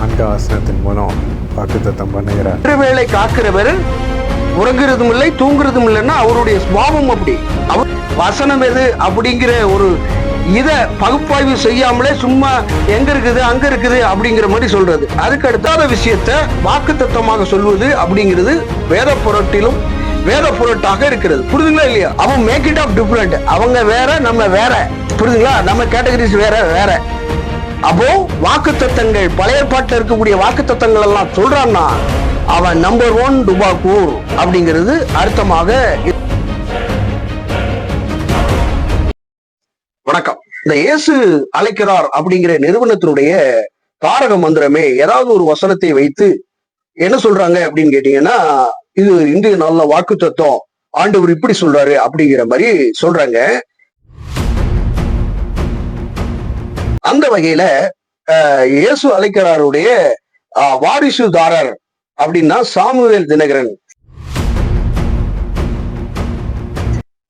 நான்கு ஆசனத்தின் மூலம் வாக்குத்தத்தம் பண்ணுகிறார் வேளை காக்கிறவர் உறங்குறதும் இல்லை தூங்குறதும் இல்லைன்னா அவருடைய சுவாபம் அப்படி. அவர் வசனம் எது அப்படிங்கிற ஒரு இத பகுப்பாய்வு செய்யாமலே சும்மா எங்க இருக்குது அங்க இருக்குது அப்படிங்கிற மாதிரி சொல்றது. அதுக்கு அடுத்தாத விஷயத்த வாக்கு சொல்வது அப்படிங்கிறது வேத பொருட்டிலும் வேத பொருட்டாக இருக்கிறது. புரிதுங்களா இல்லையா? அவன் மேக் இட் ஆஃப் டிஃபரெண்ட் அவங்க வேற நம்ம வேற. புரிதுங்களா? நம்ம கேட்டகரிஸ் வேற வேற. அப்போ வாக்கு தத்தங்கள் பழைய பாட்டில் இருக்கக்கூடிய வாக்கு தத்தங்கள் எல்லாம் சொல்றான்னா அவன் நம்பர் ஒன் டுபாக்கூர் அப்படிங்கிறது அர்த்தமாக வணக்கம். இந்த இயேசு அழைக்கிறார் அப்படிங்கிற நிறுவனத்தினுடைய தாரக மந்திரமே ஏதாவது ஒரு வசனத்தை வைத்து என்ன சொல்றாங்க அப்படின்னு கேட்டீங்கன்னா இது இந்திய நல்ல வாக்கு தத்துவம் ஆண்டவர் இப்படி சொல்றாரு அப்படிங்கிற மாதிரி சொல்றாங்க. அந்த வகையில அஹ், இயேசு அழைக்கிறாருடைய வாரிசுதாரர் அப்படின்னா சாமுவேல் தினகரன்.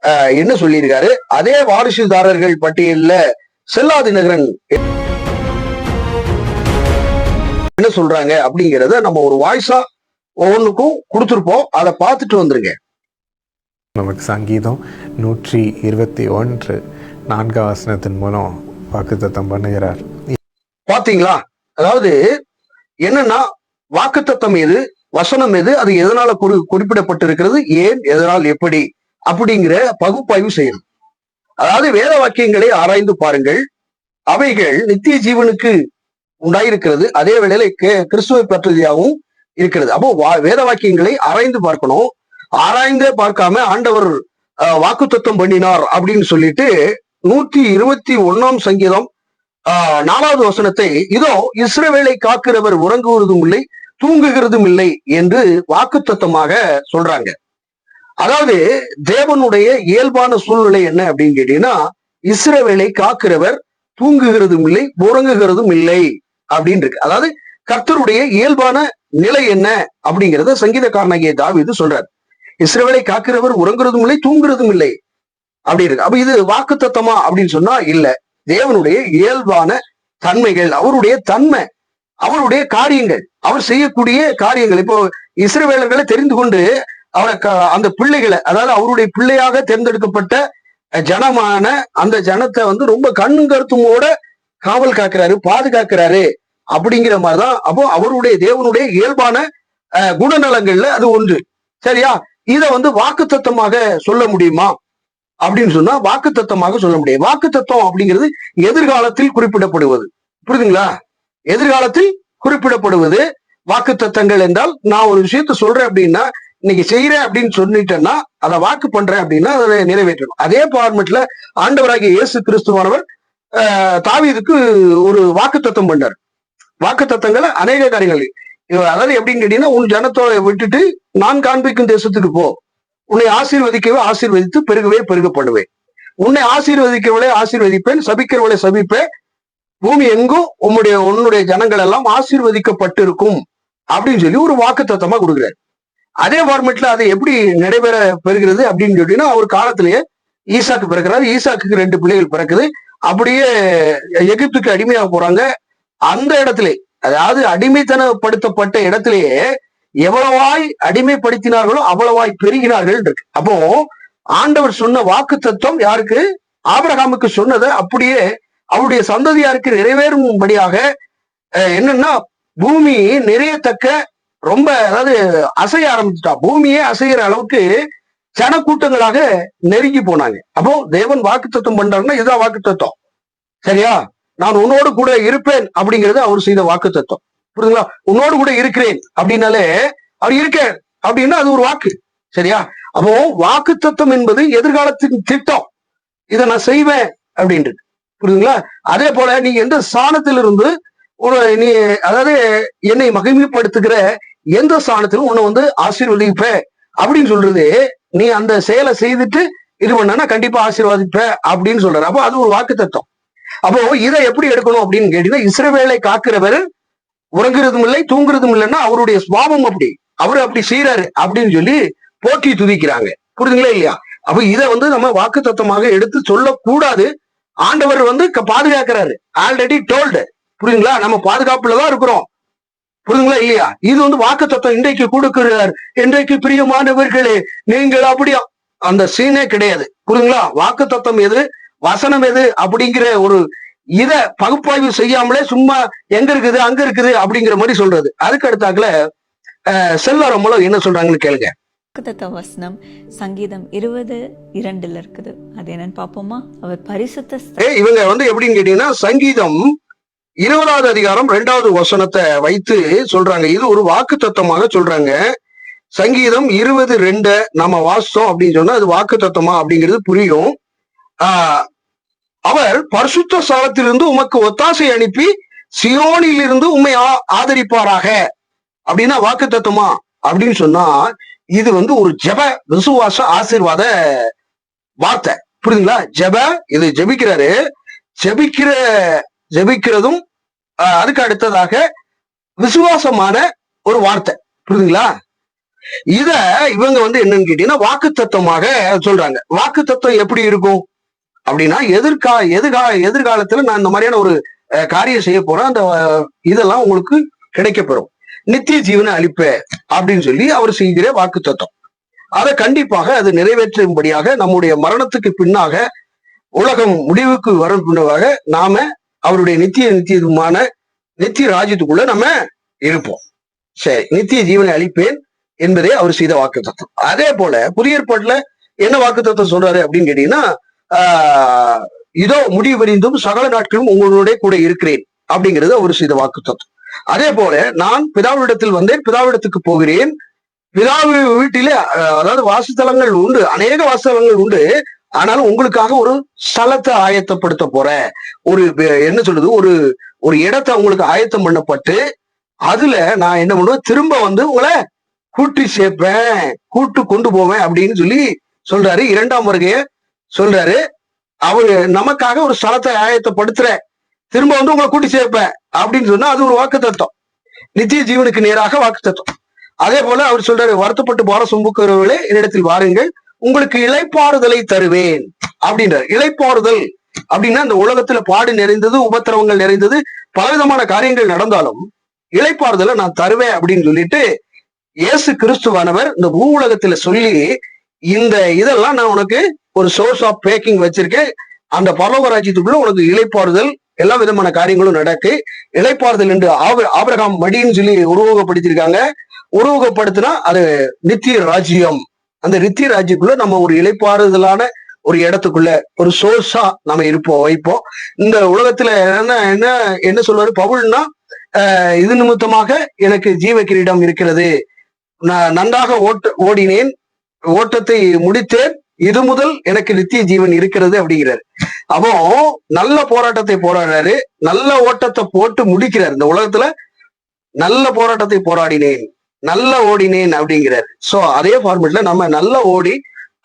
அஹ், என்ன சொல்லியிருக்காரு? அதே வாரிசுதாரர்கள் பட்டியல்ல செல்லா தினகரன் என்ன சொல்றாங்க அப்படிங்கறத நம்ம ஒரு வாய்ஸா ஒவ்வொன்றுக்கும் கொடுத்துருப்போம். அதை பார்த்துட்டு வந்துருங்க. நமக்கு சங்கீதம் நூற்றி இருபத்தி ஒன்று நான்காம் வசனத்தின் மூலம் வாக்குத்தத்தம் பண்ணுகிறார். பாத்தீங்களா? அதாவது என்னன்னா வாக்குத்தத்தம் எது வசனம் எது அது எதனால குறி குறிப்பிடப்பட்டிருக்கிறது ஏன் எதனால் எப்படி அப்படிங்கிற பகுப்பாய்வு செய்யணும். அதாவது வேத வாக்கியங்களை ஆராய்ந்து பாருங்கள். அவைகள் நித்திய ஜீவனுக்கு உண்டாயிருக்கிறது. அதே வேளையில கிறிஸ்துவை பற்றியாகவும் இருக்கிறது. அப்போ வா- வேத வாக்கியங்களை ஆராய்ந்து பார்க்கணும். ஆராய்ந்தே பார்க்காம ஆண்டவர் வாக்கு தத்துவம் பண்ணினார் அப்படின்னு சொல்லிட்டு நூத்தி இருபத்தி ஒன்னாம் சங்கீதம் நாலாவது வசனத்தை இதோ இஸ்ரவேலை காக்கிறவர் உறங்குவதும் இல்லை தூங்குகிறதும் இல்லை என்று வாக்குத்தத்தமாக சொல்றாங்க. அதாவது தேவனுடைய இயல்பான சூழ்நிலை என்ன அப்படின்னு கேட்டீங்கன்னா இஸ்ரவேலை காக்கிறவர் தூங்குகிறதும் இல்லை உறங்குகிறதும் இல்லை அப்படின்னு இருக்கு. அதாவது கர்த்தருடைய இயல்பான நிலை என்ன அப்படிங்கிறத சங்கீதக்காரனாகிய இது சொல்றார். இஸ்ரவேலை காக்கிறவர் உறங்குறதும் இல்லை தூங்குறதும் இல்லை. அப்படி இருக்கு. அப்ப இது வாக்குத்தத்தமா அப்படின்னு சொன்னா இல்ல. தேவனுடைய இயல்பான தன்மைகள் அவருடைய தன்மை அவருடைய காரியங்கள் அவர் செய்யக்கூடிய காரியங்கள். இப்போ இஸ்ரவேலர்களை தெரிந்து கொண்டு அவரை க- அந்த பிள்ளைகளை அதாவது அவருடைய பிள்ளையாக தேர்ந்தெடுக்கப்பட்ட ஜனமான அந்த ஜனத்தை வந்து ரொம்ப கண்ணும் கருத்துமோட காவல் காக்கிறாரு பாதுகாக்கிறாரு அப்படிங்கிற மாதிரிதான் அப்போ அவருடைய தேவனுடைய இயல்பான குணநலங்கள்ல அது ஒன்று. சரியா? இத வந்து வாக்குத்தத்தமாக சொல்ல முடியுமா? அப்படின்னு சொன்னா வாக்குத்தத்தமாக சொல்ல முடியும் வாக்குத்தத்தம் அப்படிங்கிறது எதிர்காலத்தில் குறிப்பிடப்படுவது. புரியுதுங்களா? எதிர்காலத்தில் குறிப்பிடப்படுவது வாக்குத்தத்தங்கள் என்றால் நான் ஒரு விஷயத்த சொல்றேன் அப்படின்னா இன்னைக்கு செய்யறேன் அப்படின்னு சொல்லிட்டேன்னா அதை வாக்கு பண்றேன் அப்படின்னா அதை நிறைவேற்றணும். அதே ஃபார்மெட்ல ஆண்டவராகிய இயேசு கிறிஸ்துவானவர் தாவீதுக்கு ஒரு வாக்குத்தத்தம் பண்ணார். வாக்குத்தத்தங்களை அநேக காரியங்கள் அதாவது எப்படின்னு கேட்டீங்கன்னா உன் ஜனத்தோட விட்டுட்டு நான் காண்பிக்கும் தேசத்துக்கு போ. உன்னை ஆசீர்வதிக்கவே ஆசீர்வதித்து பெருகவே பெருகப்படுவேன். உன்னை ஆசீர்வதிக்கவளே ஆசீர்வதிப்பேன். சபிக்கிறவளை சபிப்பேன். பூமி எங்கும் உம்முடைய உன்னுடைய ஜனங்கள் எல்லாம் ஆசீர்வதிக்கப்பட்டிருக்கும் அப்படின்னு சொல்லி ஒரு வாக்கு தத்தமா கொடுக்குறாரு. அதே ஃபார்மெட்ல அது எப்படி நடைபெற பெறுகிறது அப்படின்னு சொல்லிட்டீங்கன்னா அவர் காலத்திலேயே ஈசாக்கு பிறக்கிறாரு. ஈசாக்கு ரெண்டு பிள்ளைகள் பிறக்குது. அப்படியே எகிப்துக்கு அடிமையாக போறாங்க. அந்த இடத்துல அதாவது அடிமைத்தனப்படுத்தப்பட்ட இடத்திலேயே எவ்வளவாய் அடிமைப்படுத்தினார்களோ அவ்வளவாய் பெருகினார்கள் இருக்கு. அப்போ ஆண்டவர் சொன்ன வாக்கு தத்துவம் யாருக்கு? ஆபரகாமுக்கு சொன்னதை அப்படியே அவருடைய சந்ததியாருக்கு நிறைவேறும்படியாக அஹ், என்னன்னா பூமி நிறையத்தக்க ரொம்ப அதாவது அசைய ஆரம்பிச்சுட்டா. பூமியே அசைகிற அளவுக்கு ஜனக்கூட்டங்களாக நெருங்கி போனாங்க. அப்போ தேவன் வாக்கு தத்துவம் பண்றாருன்னா இதுதான் வாக்கு தத்துவம் சரியா? நான் உன்னோடு கூட இருப்பேன் அப்படிங்கிறது அவர் செய்த வாக்கு தத்துவம் புரியுதுங்களா? உன்னோடு கூட இருக்கிறேன் அப்படின்னாலே அவர் இருக்கேன் அப்படின்னா அது ஒரு வாக்கு. சரியா? அப்போ வாக்கு தத்துவம் என்பது எதிர்காலத்தின் திட்டம். இதை நான் செய்வேன் அப்படின்றது. புரியுதுங்களா? அதே போல நீ எந்த ஸ்தானத்திலிருந்து நீ அதாவது என்னை மகிமைப்படுத்துகிற எந்த ஸ்தானத்திலும் உன்னை வந்து ஆசீர்வதிப்ப அப்படின்னு சொல்றது நீ அந்த செயலை செய்துட்டு இது பண்ணனா கண்டிப்பா ஆசீர்வாதிப்ப அப்படின்னு சொல்றாரு. அப்போ அது ஒரு வாக்கு தத்துவம். அப்போ இதை எப்படி எடுக்கணும் அப்படின்னு கேட்டீங்கன்னா இஸ்ரவேலை காக்கிறவர் உறங்குறதும் இல்லை தூங்குறதும் இல்லைன்னா அவருடைய சுவாபம் அப்படி. அவர் அப்படி செய்யறாரு அப்படின்னு சொல்லி போற்றி துதிக்கிறாங்க. புரியுதுங்களா இல்லையா? அப்ப இதை வந்து நம்ம வாக்கு தத்துவமாக எடுத்து சொல்லக்கூடாது. ஆண்டவர் வந்து பாதுகாக்கிறாரு. ஆல்ரெடி டோல்டு புரியுதுங்களா? நம்ம பாதுகாப்புல தான் இருக்கிறோம். புரியுதுங்களா இல்லையா? இது வந்து வாக்கு தத்துவம். இன்றைக்கு கொடுக்கிறார். இன்றைக்கு பிரியமானவர்களே நீங்கள் அப்படியா? அந்த சீனே கிடையாது. புரியுதுங்களா? வாக்கு தத்துவம் எது? வசனம் எது? அப்படிங்கிற ஒரு இத பகுப்பாய்வு செய்யாமலே சும்மா எங்க இருக்குது அங்க இருக்குது அப்படிங்கிற மாதிரி சொல்றது. அதுக்கு அடுத்தாக்குல செல்வரம் மூலம் என்ன சொல்றாங்கன்னு கேளுங்க. வாக்குத்தத்த வசனம் சங்கீதம் இருபது இரண்டுல இருக்குது. அது என்னன்னு பாப்போமா அவர் பரிசுத்த இவங்க வந்து எப்படின்னு கேட்டீங்கன்னா சங்கீதம் இருபதாவது அதிகாரம் ரெண்டாவது வசனத்தை வைத்து சொல்றாங்க. இது ஒரு வாக்கு தத்துவமாக சொல்றாங்க. சங்கீதம் இருபது ரெண்டு நம்ம வாசித்தோம் அப்படின்னு சொன்னா அது வாக்கு தத்துவமா அப்படிங்கிறது புரியும். ஆஹ் அவர் பரிசுத்த ஸ்தலத்திலிருந்து உமக்கு ஒத்தாசை அனுப்பி சியோனிலிருந்து உண்மை ஆதரிப்பாராக. அப்படின்னா வாக்கு தத்துவமா? அப்படின்னு சொன்னா இது வந்து ஒரு ஜெப விசுவாச ஆசீர்வாத வார்த்தை. புரியுதுங்களா? ஜெப இது ஜெபிக்கிறாரு. ஜெபிக்கிற ஜெபிக்கிறதும் அதுக்கு அடுத்ததாக விசுவாசமான ஒரு வார்த்தை. புரியுதுங்களா? இத இவங்க வந்து என்னன்னு கேட்டீங்கன்னா வாக்கு தத்துவமாக சொல்றாங்க. வாக்கு தத்துவம் எப்படி இருக்கும்? அப்படின்னா எதிர்கா எதிர்கா எதிர்காலத்துல நான் இந்த மாதிரியான ஒரு அஹ், காரியம் செய்ய போறேன். அந்த இதெல்லாம் உங்களுக்கு கிடைக்கப்பெறும். நித்திய ஜீவனை அளிப்பேன் அப்படின்னு சொல்லி அவர் செய்கிற வாக்கு தத்துவம் அதை கண்டிப்பாக அது நிறைவேற்றும்படியாக நம்முடைய மரணத்துக்கு பின்னாக உலகம் முடிவுக்கு வரும் பின்னவாக நாம அவருடைய நித்திய நித்தியமான நித்திய ராஜ்யத்துக்குள்ள நம்ம இருப்போம். சரி நித்திய ஜீவனை அளிப்பேன் என்பதே அவர் செய்த வாக்கு தத்துவம் அதே போல புதிய ஏற்பாட்டுல என்ன வாக்கு தத்துவம் சொல்றாரு அப்படின்னு கேட்டீங்கன்னா இதோ முடிவறிந்தும் சகல நாட்களும் உங்களுடைய கூட இருக்கிறேன் அப்படிங்கிறது அவர் செய்த வாக்கு தத்துவம் அதே போல நான் பிதாவிடத்தில் வந்தேன் பிதாவிடத்துக்கு போகிறேன். பிதாவு வீட்டிலே அதாவது வாசஸ்தலங்கள் உண்டு அநேக வாசஸ்தலங்கள் உண்டு. ஆனாலும் உங்களுக்காக ஒரு ஸ்தலத்தை ஆயத்தப்படுத்த போற ஒரு என்ன சொல்றது ஒரு ஒரு இடத்தை உங்களுக்கு ஆயத்தம் பண்ணப்பட்டு அதுல நான் என்ன பண்ணுவேன் திரும்ப வந்து உங்களை கூட்டி சேர்ப்பேன் கூட்டு கொண்டு போவேன் அப்படின்னு சொல்லி சொல்றாரு. இரண்டாம் வருகையை சொல்றாரு அவரு நமக்காக ஒரு ஸ்தலத்தை ஆயத்தப்படுத்துற திரும்ப வந்து உங்களை கூட்டி சேர்ப்பேன். அப்படின்னு சொன்னா அது ஒரு வாக்கு தத்துவம் நித்திய ஜீவனுக்கு நேராக வாக்கு தத்துவம் அதே போல அவர் சொல்றாரு வருத்தப்பட்டு போற சும்புக்கிறவர்களே என்னிடத்தில் வாருங்கள். உங்களுக்கு இலைப்பாறுதலை தருவேன். அப்படின்றார். இலைப்பாறுதல் அப்படின்னா இந்த உலகத்துல பாடு நிறைந்தது உபத்திரவங்கள் நிறைந்தது பலவிதமான காரியங்கள் நடந்தாலும் இலைப்பாறுதலை நான் தருவேன் அப்படின்னு சொல்லிட்டு இயேசு கிறிஸ்துவானவர் இந்த பூ உலகத்துல சொல்லி இந்த இதெல்லாம் நான் உனக்கு ஒரு சோர்ஸ் ஆஃப் பேக்கிங் வச்சிருக்கேன். அந்த பரலோக ராஜ்யத்துக்குள்ள உனக்கு இலைப்பாறுதல் எல்லா விதமான காரியங்களும் நடக்கு. இலைப்பாறுதல் என்று ஆப- ஆபிரகாம் மடின்னு சொல்லி உருவகப்படுத்தியிருக்காங்க. உருவகப்படுத்தினா அது நித்திய ராஜ்யம். அந்த நித்திய ராஜ்யக்குள்ள நம்ம ஒரு இலைப்பாறுதலான ஒரு இடத்துக்குள்ள ஒரு சோர்ஸா நம்ம இருப்போம் வைப்போம். இந்த உலகத்துல என்ன என்ன என்ன சொல்லுவாரு? பவுல்னா இது நிமித்தமாக எனக்கு ஜீவ கிரீடம் இருக்கிறது. நான் நன்றாக ஓட்ட ஓடினேன். ஓட்டத்தை முடித்தேன். இது முதல் எனக்கு நித்திய ஜீவன் இருக்கிறது அப்படிங்கிறாரு. அப்போ நல்ல போராட்டத்தை போராடுறாரு. நல்ல ஓட்டத்தை போட்டு முடிக்கிறார். இந்த உலகத்துல நல்ல போராட்டத்தை போராடினேன். நல்ல ஓடினேன் அப்படிங்கிறார். சோ அதே ஃபார்மேட்ல நம்ம நல்ல ஓடி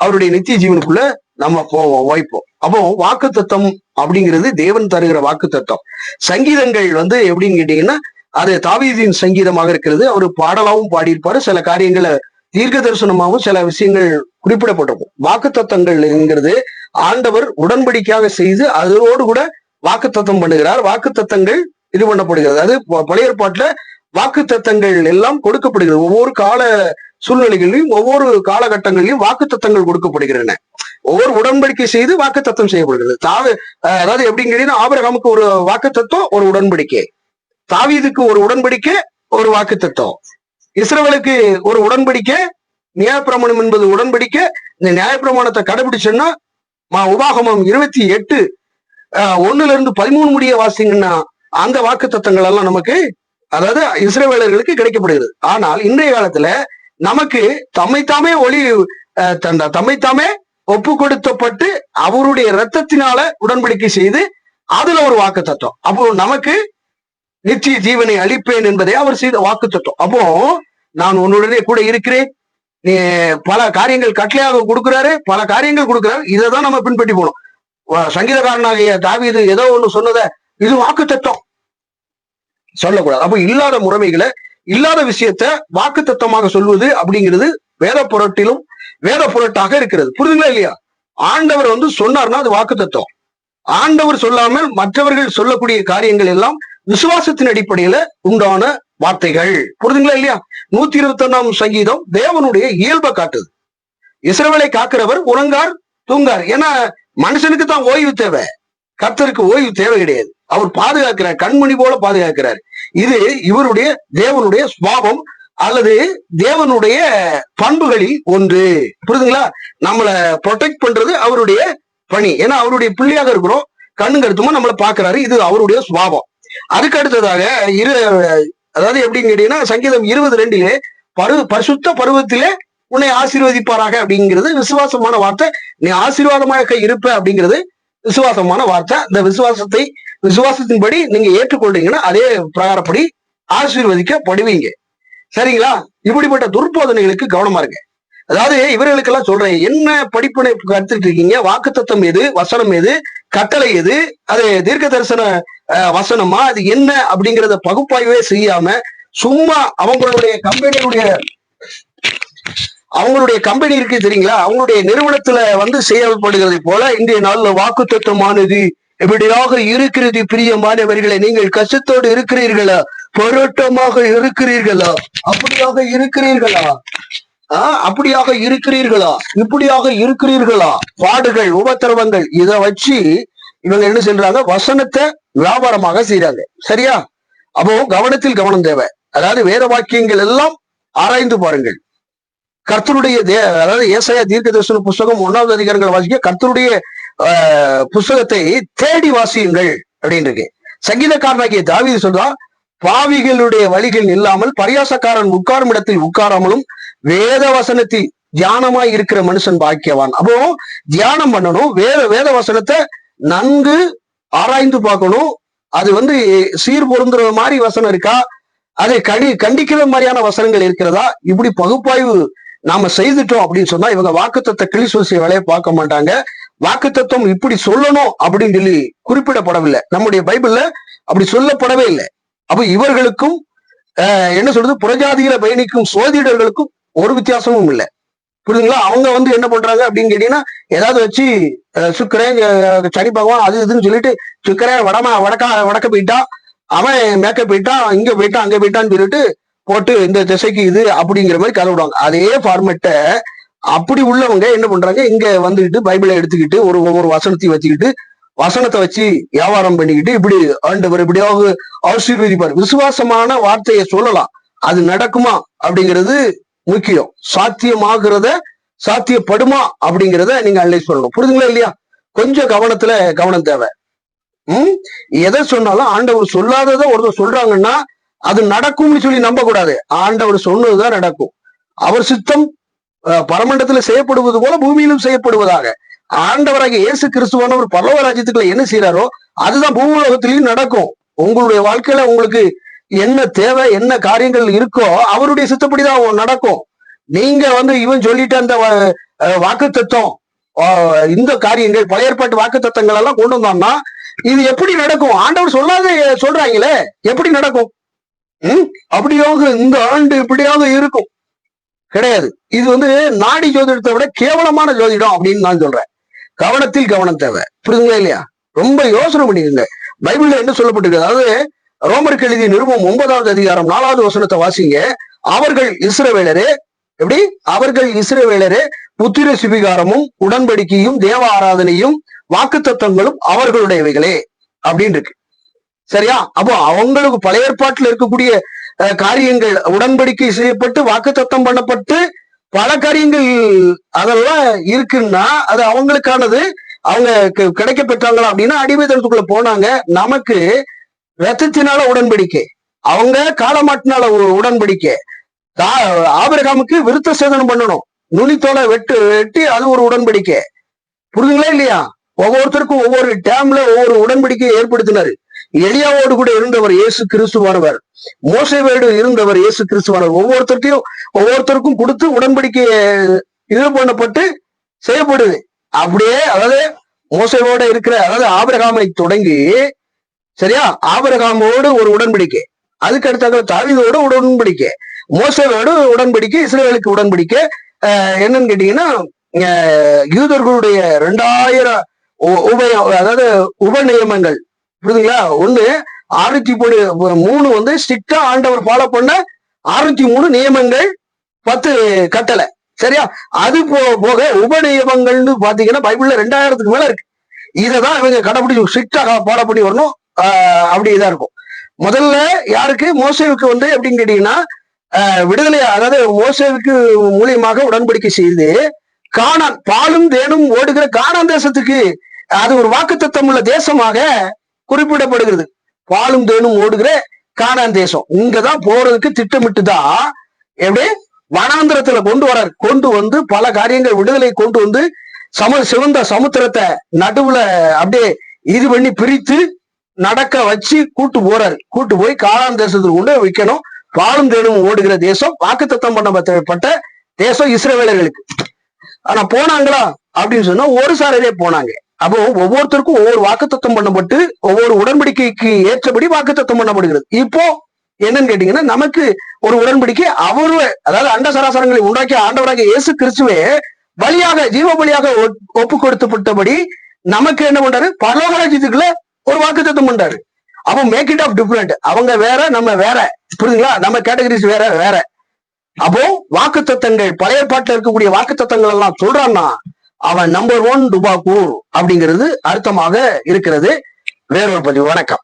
அவருடைய நித்திய ஜீவனுக்குள்ள நம்ம போவோம் வைப்போம் அப்போ வாக்கு தத்துவம் அப்படிங்கிறது தேவன் தருகிற வாக்கு தத்துவம் சங்கீதங்கள் வந்து எப்படின்னு கேட்டீங்கன்னா அது தாவீதின் சங்கீதமாக இருக்கிறது. அவர் பாடலாவும் பாடியிருப்பாரு. சில காரியங்களை தீர்க்க தரிசனமாகவும் சில விஷயங்கள் குறிப்பிடப்பட்டிருக்கும். வாக்கு தத்தங்கள்ங்கிறது ஆண்டவர் உடன்படிக்கையாக செய்து அதோடு கூட வாக்கு தத்தம் பண்ணுகிறார். வாக்கு தத்தங்கள் இது பண்ணப்படுகிறது. அது பழைய ஏற்பாட்டுல வாக்கு தத்தங்கள் எல்லாம் கொடுக்கப்படுகிறது. ஒவ்வொரு கால சூழ்நிலைகளிலும் ஒவ்வொரு காலகட்டங்களிலும் வாக்கு தத்தங்கள் கொடுக்கப்படுகின்றன. ஒவ்வொரு உடன்படிக்கை செய்து வாக்கு தத்தம் செய்யப்படுகிறது. தாவே அதாவது எப்படின்னு கேட்டீங்கன்னா ஒரு வாக்கு தத்துவம் ஒரு உடன்படிக்கை. தாவீதுக்கு ஒரு உடன்படிக்கை ஒரு வாக்கு தத்துவம் இஸ்ரவேலுக்கு ஒரு உடன்படிக்கை நியாயப்பிரமாணம் என்பது உடன்படிக்கை. இந்த நியாயப்பிரமாணத்தை கடைபிடிச்சோன்னா மா உபாகமம் இருபத்தி எட்டு அஹ், ஒண்ணுல இருந்து பதிமூணு முடிய வாசிங்கன்னா அந்த வாக்கு தத்தங்கள் எல்லாம் நமக்கு அதாவது இஸ்ரேவேலர்களுக்கு கிடைக்கப்படுகிறது. ஆனால் இன்றைய காலத்துல நமக்கு தம்மைத்தாமே ஒளி அஹ், தந்த தம்மைத்தாமே ஒப்பு கொடுத்தப்பட்டு அவருடைய இரத்தத்தினால உடன்படிக்கை செய்து அதுல ஒரு வாக்கு தத்துவம் அப்போ நமக்கு நித்திய ஜீவனை அளிப்பேன் என்பதை அவர் செய்த வாக்கு தத்துவம் அப்போ நான் உன்னுடனே கூட இருக்கிறேன். நீ பல காரியங்கள் கட்டளையாக கொடுக்கிறாரு. பல காரியங்கள் கொடுக்கிறாரு. இதை தான் நம்ம பின்பற்றி போனோம் சங்கீதக்காரனாகிய தாவீது ஏதோ ஒண்ணு சொன்னத இது வாக்கு தத்துவம் சொல்லக்கூடாது. அப்போ இல்லாத முறைமைகளை இல்லாத விஷயத்த வாக்கு தத்துவமாக சொல்வது அப்படிங்கிறது வேத புரட்டிலும் வேத புரட்டாக இருக்கிறது. புரியுதுங்களா இல்லையா? ஆண்டவர் வந்து சொன்னார்னா அது வாக்கு தத்துவம் ஆண்டவர் சொல்லாமல் மற்றவர்கள் சொல்லக்கூடிய காரியங்கள் எல்லாம் விசுவாசத்தின் அடிப்படையில உண்டான வார்த்தைகள். புரிதுங்களா இல்லையா? நூத்தி இருபத்தி ஒன்னாம் சங்கீதம் தேவனுடைய இயல்பை காட்டுது. இஸ்ரவேலை காக்கிறவர் உறங்கார் தூங்கார். ஏன்னா மனுஷனுக்கு தான் ஓய்வு தேவை. கர்த்தருக்கு ஓய்வு தேவை கிடையாது. அவர் பாதுகாக்கிறார். கண்மணி போல பாதுகாக்கிறார். இது இவருடைய தேவனுடைய சுவாபம் அல்லது தேவனுடைய பண்புகளில் ஒன்று. புரியுதுங்களா நம்மளை ப்ரொடெக்ட் பண்றது அவருடைய பணி. ஏன்னா அவருடைய பிள்ளையாக இருக்கிறோம். கண்ணு கருத்துமா நம்மளை பாக்குறாரு இது அவருடைய சுவாபம் அதுக்கு அடுத்ததாக இரு அதாவது எப்படின்னு கேட்டீங்கன்னா சங்கீதம் இருபது ரெண்டிலே பரு பரிசுத்த பருவத்திலே உன்னை ஆசீர்வதிப்பாராக அப்படிங்கிறது விசுவாசமான வார்த்தை. நீ ஆசீர்வாதமாக இருப்ப அப்படிங்கிறது விசுவாசமான வார்த்தை. இந்த விசுவாசத்தை விசுவாசத்தின்படி நீங்க ஏற்றுக்கொள்றீங்கன்னா அதே பிரகாரப்படி ஆசீர்வதிக்கப்படுவீங்க. சரிங்களா? இப்படிப்பட்ட துர்போதனைகளுக்கு கவனமா இருங்க. அதாவது இவர்களுக்கெல்லாம் சொல்றேன் என்ன படிப்பினை கத்துட்டு இருக்கீங்க? வாக்குத்தத்தம் எது? வசனம் எது? கட்டளை எது? அது தீர்க்க தரிசன வசனமா? அது என்ன? அப்படிங்கறத பகுப்பாய்வே செய்யாம சும்மா அவங்களுடைய கம்பெனியுடைய அவங்களுடைய கம்பெனி இருக்கு தெரியுங்களா? அவங்களுடைய நிறுவனத்துல வந்து செயல்படுகிறது போல இன்றைய நாள்ல தத்துவமானது எப்படியாக இருக்கிறது? பிரியமானவர்களை நீங்கள் கஷ்டத்தோடு இருக்கிறீர்களா? போராட்டமாக இருக்கிறீர்களா? அப்படியாக இருக்கிறீர்களா? அப்படியாக இருக்கிறீர்களா? இப்படியாக இருக்கிறீர்களா? பாடுகள் உபத்திரவங்கள் இதை வச்சு இவங்க என்ன சொல்றாங்க வசனத்தை வியாபாரமாக செய்யறாங்க. சரியா? அப்போ கவனத்தில் கவனம் தேவை. அதாவது வேத வாக்கியங்கள் எல்லாம் ஆராய்ந்து பாருங்கள். கர்த்தருடைய தே அதாவது ஏசையா தீர்க்க தரிசன புஸ்தகம் ஒன்னாவது அதிகாரங்கள் வாசிக்க கர்த்தருடைய ஆஹ், புஸ்தகத்தை தேடி வாசியுங்கள் அப்படின்னு இருக்கு சங்கீதக்காரனாகிய தாவீது சொல்றா பாவிகளுடைய வழிகள் இல்லாமல் பரியாசக்காரன் உட்காரும் இடத்தில் உட்காராமலும் வேத வசனத்தை தியானமா இருக்கிற மனுஷன் பாக்கியவான். அப்போ தியானம் பண்ணணும். வேத வேத வசனத்தை நன்கு ஆராய்ந்து பார்க்கணும். அது வந்து சீர் பொருந்துற மாதிரி வசனம் இருக்கா? அதை கடி கண்டிக்கிற மாதிரியான வசனங்கள் இருக்கிறதா? இப்படி பகுப்பாய்வு நாம செய்துட்டோம் அப்படின்னு சொன்னா இவங்க வாக்குத்தத்தை கிளி சூசிய வேலையை பார்க்க மாட்டாங்க. வாக்குத்தம் இப்படி சொல்லணும் அப்படின்னு சொல்லி குறிப்பிடப்படவில்லை. நம்முடைய பைபிள்ல அப்படி சொல்லப்படவே இல்லை. அப்ப இவர்களுக்கும் என்ன சொல்றது? புறஜாதிகளை பயணிக்கும் சோதிடர்களுக்கும் ஒரு வித்தியாசமும் இல்லை. புரியுதுங்களா? அவங்க வந்து என்ன பண்றாங்க அப்படின்னு கேட்டீங்கன்னா ஏதாவது வச்சு சுக்கரன் சனி பகவான் அது இதுன்னு சொல்லிட்டு சுக்கரே வடமா வடக்கா வடக்க போயிட்டான் அவன் மேக்க போயிட்டான் இங்க போயிட்டான் அங்க போயிட்டான்னு சொல்லிட்டு போட்டு இந்த திசைக்கு இது அப்படிங்கிற மாதிரி கதை விடுவாங்க. அதே ஃபார்மேட்டை அப்படி உள்ளவங்க என்ன பண்றாங்க? இங்க வந்துகிட்டு பைபிளை எடுத்துக்கிட்டு ஒரு ஒவ்வொரு வசனத்தையும் வச்சுக்கிட்டு வசனத்தை வச்சு வியாபாரம் பண்ணிக்கிட்டு இப்படி ஆண்டவர் இப்படியாக ஆசீர்வதிப்பார். விசுவாசமான வார்த்தையை சொல்லலாம். அது நடக்குமா அப்படிங்கிறது முக்கியம். சாத்தியமாகிறத சாத்தியப்படுமா அப்படிங்கிறத நீங்க அனலைஸ் பண்ணணும் புரியுதுங்களா இல்லையா? கொஞ்சம் கவனத்துல கவனம் தேவை. உம் எதை சொன்னாலும் ஆண்டவர் சொல்லாததை ஒருத்தர் சொல்றாங்கன்னா அது நடக்கும்னு சொல்லி நம்ப கூடாது ஆண்டவர் சொன்னதுதான் நடக்கும். அவர் சித்தம் பரமண்டத்துல செய்யப்படுவது போல பூமியிலும் செய்யப்படுவதாக. ஆண்டவராக இயேசு கிறிஸ்துவானவர் பல்லவ ராஜ்யத்துக்குள்ள என்ன செய்யறாரோ அதுதான் பூவுலகத்திலையும் நடக்கும். உங்களுடைய வாழ்க்கையில உங்களுக்கு என்ன தேவை என்ன காரியங்கள் இருக்கோ அவருடைய சித்தப்படிதான் நடக்கும். நீங்க வந்து இவன் சொல்லிட்டு அந்த வாக்கு தத்துவம் இந்த காரியங்கள் பழைய ஏற்பாட்டு வாக்கு தத்தங்கள் எல்லாம் கொண்டு வந்தோம்னா இது எப்படி நடக்கும்? ஆண்டவர் சொல்லாத சொல்றாங்களே எப்படி நடக்கும்? உம் அப்படியாக இந்த ஆண்டு இப்படியாக இருக்கும். கிடையாது. இது வந்து நாடி ஜோதிடத்தை விட கேவலமான ஜோதிடம் அப்படின்னு நான் சொல்றேன். கவனத்தில் கவனம் தேவை. புரியுதுங்களா இல்லையா? ரொம்ப யோசனை பண்ணிக்கோங்க. பைபிள்ல என்ன சொல்லப்பட்டிருக்கு? அதாவது ரோமருக்கு எழுதிய நிருபம் ஒன்பதாவது அதிகாரம் நாலாவது வசனத்தை வாசிங்க. அவர்கள் இஸ்ரவேலரே எப்படி? அவர்கள் இஸ்ரவேலரே புத்திர சுவிகாரமும் உடன்படிக்கையும் தேவ ஆராதனையும் வாக்குத்தத்தங்களும் அவர்களுடையவைகளே அப்படின்னு இருக்கு சரியா? அப்போ அவங்களுக்கு பழைய ஏற்பாட்டுல இருக்கக்கூடிய அஹ், காரியங்கள் உடன்படிக்கை செய்யப்பட்டு வாக்குத்தத்தம் பண்ணப்பட்டு பல காரியங்கள் அதெல்லாம் இருக்குன்னா அது அவங்களுக்கானது. அவங்க கிடைக்க பெற்றாங்களா அப்படின்னா அடிமைத்தனத்துக்குள்ள போனாங்க. நமக்கு ரத்தத்தினால உடன்படிக்கை. அவங்க காலமாட்டினால உ- உடன்படிக்கை. ஆபிரகாமுக்கு விருத்த சேதனம் பண்ணணும். நுனித்தோலை வெட்டு வெட்டி அது ஒரு உடன்படிக்கை. புரிதுங்களா இல்லையா? ஒவ்வொருத்தருக்கும் ஒவ்வொரு டேம்ல ஒவ்வொரு உடன்படிக்கையை ஏற்படுத்தினாரு. எளியாவோடு கூட இருந்தவர் இயேசு கிறிஸ்துவானவர் மோசவேடு இருந்தவர் இயேசு கிறிஸ்துவானவர் ஒவ்வொருத்தருக்கையும் ஒவ்வொருத்தருக்கும் கொடுத்து உடன்படிக்கையை இது பண்ணப்பட்டு செய்யப்படுது அப்படியே அதாவது மோசையோட இருக்கிற அதாவது ஆபிரகாமை தொடங்கி சரியா? ஆபரகாமோடு ஒரு உடன்படிக்கை. அதுக்கு அடுத்த தாவிதோடு உடன்படிக்கை. மோசவோடு உடன்படிக்கை இஸ்ரேலுக்கு உடன்படிக்கை. என்னன்னு கேட்டீங்கன்னா யூதர்களுடைய ரெண்டாயிரம் உபய அதாவது உபநியமங்கள் புரியுதுங்களா? ஒண்ணு அறுநூத்தி மூணு வந்து ஸ்ட்ரிக்டா ஆண்டவர் ஃபாலோ பண்ண அறுநூத்தி மூணு நியமங்கள் பத்து கட்டளை. சரியா? அது போ போக உப நியமங்கள்னு பாத்தீங்கன்னா பைபிள்ல ரெண்டாயிரத்துக்கு மேல இருக்கு. இதைதான் இவங்க கடைபிடிச்சு ஸ்ட்ரிக்டா ஃபாலோ பண்ணி வரணும். அப்படி இதா இருக்கும். முதல்ல யாருக்கு மோசேவுக்கு வந்து எப்படின்னு கேட்டீங்கன்னா விடுதலை அதாவது மோசேவுக்கு மூலியமாக உடன்படிக்கை செய்து காணான் பாலும் தேனும் ஓடுகிற காணான் தேசத்துக்கு அது ஒரு வாக்குத்தத்தம் உள்ள தேசமாக குறிப்பிடப்படுகிறது. பாலும் தேனும் ஓடுகிற காணான் தேசம். இங்கதான் போறதுக்கு திட்டமிட்டு தான் எப்படி? வனாந்திரத்துல கொண்டு வரார். கொண்டு வந்து பல காரியங்கள் விடுதலை கொண்டு வந்து சம சிவந்த சமுத்திரத்தை நடுவுல அப்படியே இது பண்ணி பிரித்து நடக்க வச்சு கூட்டு போறாரு. கூட்டு போய் காளான் தேசத்துக்கு கொண்டு வைக்கணும். பாலும் தேனும் ஓடுகிற தேசம். வாக்குத்தத்தம் பண்ணப்பட்ட தேசம் இஸ்ரேவேலர்களுக்கு. ஆனா போனாங்களா? அப்படின்னு சொன்னா ஒரு சாரரே போனாங்க. அப்போ ஒவ்வொருத்தருக்கும் ஒவ்வொரு வாக்குத்தத்தம் பண்ணப்பட்டு ஒவ்வொரு உடன்படிக்கைக்கு ஏற்றபடி வாக்குத்தத்தம் பண்ணப்படுகிறது. இப்போ என்னன்னு கேட்டீங்கன்னா நமக்கு ஒரு உடன்படிக்கை அவரு அதாவது அண்ட சராசரங்களை உண்டாக்கிய ஆண்டவராக இயேசு கிறிஸ்துவே பலியாக ஜீவ பலியாக ஒப்பு கொடுத்துப்பட்டபடி நமக்கு என்ன பண்றாரு? பரலோக ராஜ்யத்துக்குள்ள ஒரு வாக்குத்தத்தம் பண்றாரு. அப்போ மேக் இட் ஆஃப் டிஃப்ரெண்ட் அவங்க வேற நம்ம வேற. புரியுதுங்களா? நம்ம கேட்டகரிஸ் வேற வேற. அப்போ வாக்குத்தத்தங்கள் பழைய பாட்டுல இருக்கக்கூடிய வாக்குத்தத்தங்கள் எல்லாம் சொல்றான்னா அவன் நம்பர் ஒன் டுபாக்கூர் அப்படிங்கிறது அர்த்தமாக இருக்கிறது. வேறொரு பதிவு. வணக்கம்.